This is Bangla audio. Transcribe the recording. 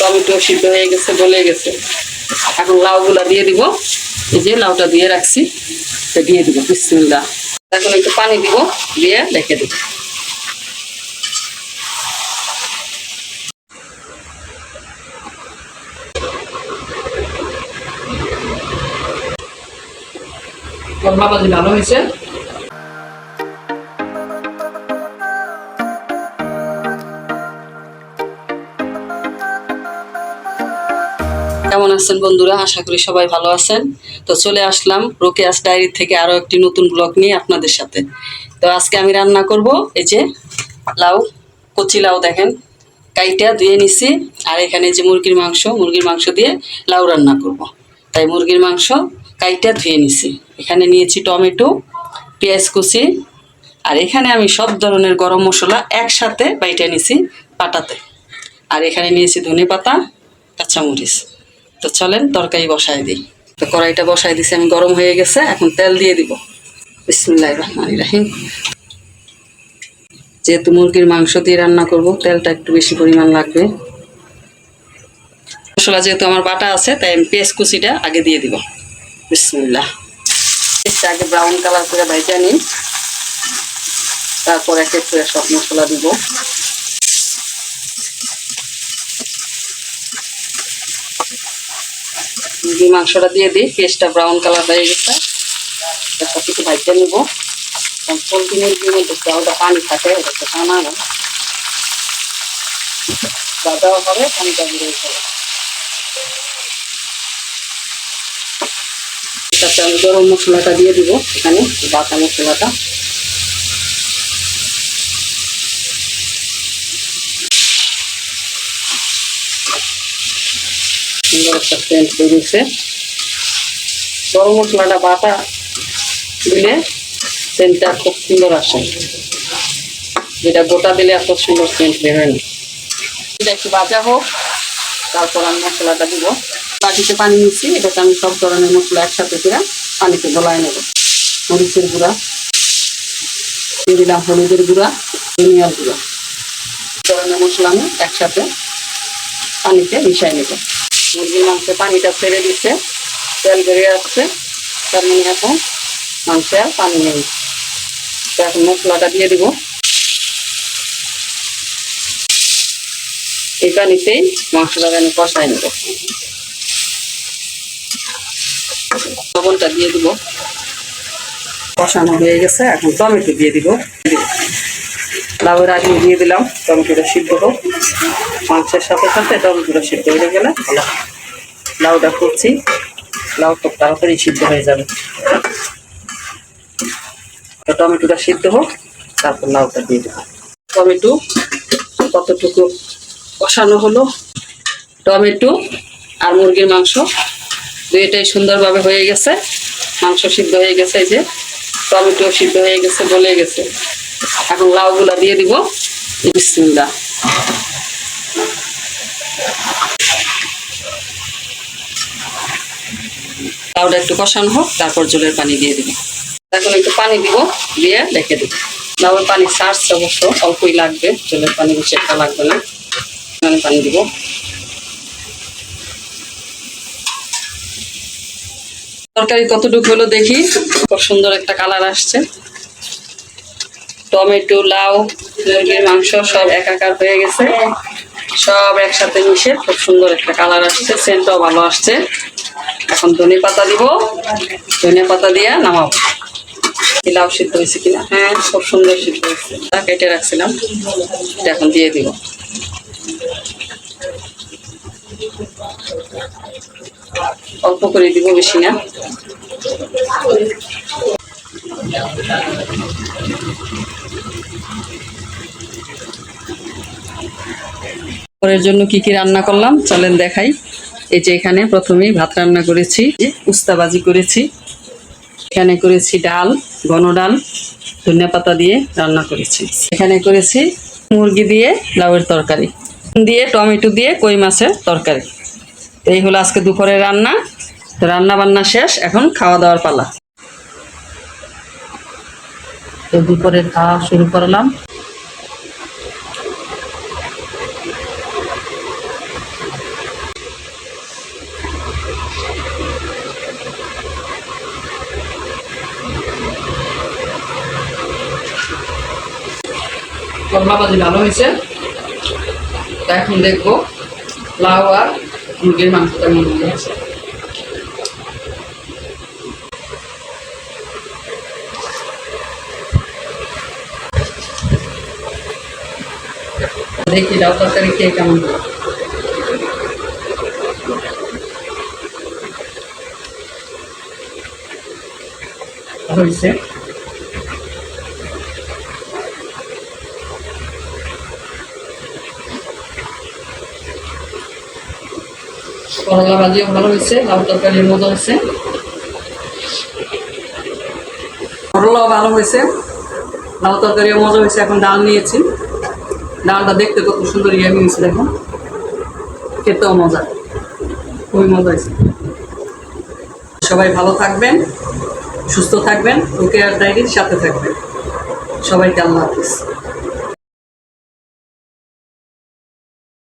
টমেটো সিদ্ধ হয়ে গেছে, গলে গেছে। এখন লাউগুলা দিয়ে দিব। এই যে লাউটা দিয়ে রাখছি তো দিয়ে দিব, বিসমিল্লাহ। এখন একটু পানি দিব, দিয়ে রেখে দিব। বাবাজি ভালো হয়েছে? কেমন আছেন বন্ধুরা? আশা করি সবাই ভালো আছেন। তো চলে আসলাম রোকেয়াস ডায়েরি থেকে আরও একটি নতুন ব্লগ নিয়ে আপনাদের সাথে। তো আজকে আমি রান্না করব এই যে লাউ, কচি লাউ দেখেন। কাইটা ধুয়ে নিছি, আর এখানে যে মুরগির মাংস মুরগির মাংস দিয়ে লাউ রান্না করব। তাই মুরগির মাংস কাইটা ধুয়ে নিছি। এখানে নিয়েছি টমেটো, পেঁয়াজ কুচি, আর এখানে আমি সব ধরনের গরম মশলা একসাথে বাইটা নিছি পাটাতে। আর এখানে নিয়েছি ধনে পাতা, কাঁচামরিচ। তো চলেন, তরকারি বসায় দিই। তো কড়াইটা বসায় দিছি, আমি গরম হয়ে গেছে, এখন তেল দিয়ে দিব। বিসমুল্লাহ রহমান রাহিম। যেহেতু মুরগির মাংস দিয়ে রান্না করব, তেলটা একটু বেশি পরিমাণ লাগবে। মশলা যেহেতু আমার বাটা আছে, তাই আমি পেঁয়াজ কুচিটা আগে দিয়ে দিব। বিসমুল্লাহ। পেঁয়াজটা আগে ব্রাউন কালার করে ভাইজা নিই। তারপর এক সব মশলা দিব। মুরগির মাংসটা দিয়ে দিই, পেস্টটা ব্রাউন কালার হয়ে গেছে। সব কিছু ভাজতে নিব। পোলট্রি মুরগির মধ্যে জলটা পানি থাকে, ওটা তো টানা না। দাদাও হবে, পানিটা বেরিয়ে যাবে আমি গরম মশলাটা দিয়ে দিব এখানে, বাটা মশলাটা। সুন্দর একটা সেন্ট বেরিয়েছে। গরম মশলাটা বাটা দিলে সেন্টটা খুব সুন্দর আসে। যেটা গোটা দিলে এত সুন্দর সেন্ট বেরোয় না। এটা একটু ভাজা হোক, তারপর আমি মশলাটা দিব। বাটিতে পানি নিচ্ছি এটাকে আমি সব ধরনের মশলা একসাথে করে পানিতে গলায় নেব। মরিচের গুঁড়া, দিয়ে দিলাম হলুদের গুঁড়া, ধনিয়ার গুঁড়া। ধরনের মশলা আমি একসাথে পানিতে মিশাই নেব। মুরগির মাংসে পানিটা ছেড়ে দিচ্ছে তেল বেরিয়ে আসছে। তার মানে এখন মাংসে আর পানি নেই। এখন মশলাটা দিয়ে দিব। এই পানিতেই মাংসটা আমি কষাই নেব। লবণটা দিয়ে দিব। কষানো হয়ে গেছে। এখন টমেটো দিয়ে দিব। লাউয়ের আগে দিয়ে দিলাম, টমেটোটা সিদ্ধ হোক। মাংসের সাথে সাথে টমেটোটা সিদ্ধ হয়ে গেলে ভালো লাউটা করছি। লাউ খুব তাড়াতাড়ি সিদ্ধ হয়ে যাবে। টমেটোটা সিদ্ধ হোক, তারপর লাউটা দিয়ে দেবো টমেটো কতটুকু কষানো হলো? টমেটো আর মুরগির মাংস দুইটাই সুন্দরভাবে হয়ে গেছে। মাংস সিদ্ধ হয়ে গেছে এই যে। টমেটো সিদ্ধ হয়ে গেছে, গলে গেছে। এখন লাউগুলা দিয়ে দিব। বিসমিল্লাহ। লাউটা একটু কষানো হোক, তারপর জলের পানি দিয়ে দিব। এখন একটু পানি দিব, দিয়ে রেখে দিব। লাউয়ের পানি সারছে অবশ্য, অল্পই লাগবে, জলের পানি বেশি একটা লাগবে না। পানি দিব। তরকারি কতটুকু হলো দেখি, খুব সুন্দর একটা কালার আসছে। টমেটো, লাউ, মুরগির মাংস সব একাকার হয়ে গেছে। সব একসাথে মিশে খুব সুন্দর একটা কালার আসছে সেন্টটাও ভালো আসছে। এখন ধনে পাতা দিব। ধনে পাতা দিয়ে নামাবো লাউ সিদ্ধ হয়েছে কিনা? হ্যাঁ খুব সুন্দর সিদ্ধ হয়েছে। তা কেটে রাখছিলাম। এটা এখন দিয়ে দিব। অল্প করে দিব বেশি না। পরের জন্য কি কি রান্না করলাম? চলেন দেখাই। এই যে এখানে প্রথমেই ভাত রান্না করেছি, উস্তাবাজি করেছি। এখানে করেছি ডাল, ঘন ডাল, ধনিয়া পাতা দিয়ে রান্না করেছি। এখানে করেছি মুরগি দিয়ে লাউয়ের তরকারি দিয়ে টমেটো দিয়ে কই মাছের তরকারি। এই হলো আজকে দুপুরের রান্না। রান্না বান্না শেষ, এখন খাওয়া দাওয়ার পালা। তো দুপুরের খাওয়া শুরু করলাম। ভাজি ভালো হয়েছে। তা এখন দেখব লাউ আর মুরগির মাংসটা মনে হয়েছে। দেখি লাউ তরকারি খেয়ে কেমন হয়। হয়েছে। করলা ভাজিও ভালো হয়েছে লাউ তরকারির মজা হয়েছে। করলাও ভালো হয়েছে। লাউ তরকারিও মজা হয়েছে, এখন ডাল নিয়েছি। ডালটা দেখতে কত সুন্দর ইয়ে হয়েছে দেখুন খেতেও মজা, খুবই মজা হয়েছে। সবাই ভালো থাকবেন, সুস্থ থাকবেন ওকে আর ডায়েরির সাথে থাকবেন। সবাইকে আল্লাহ হাফিজ।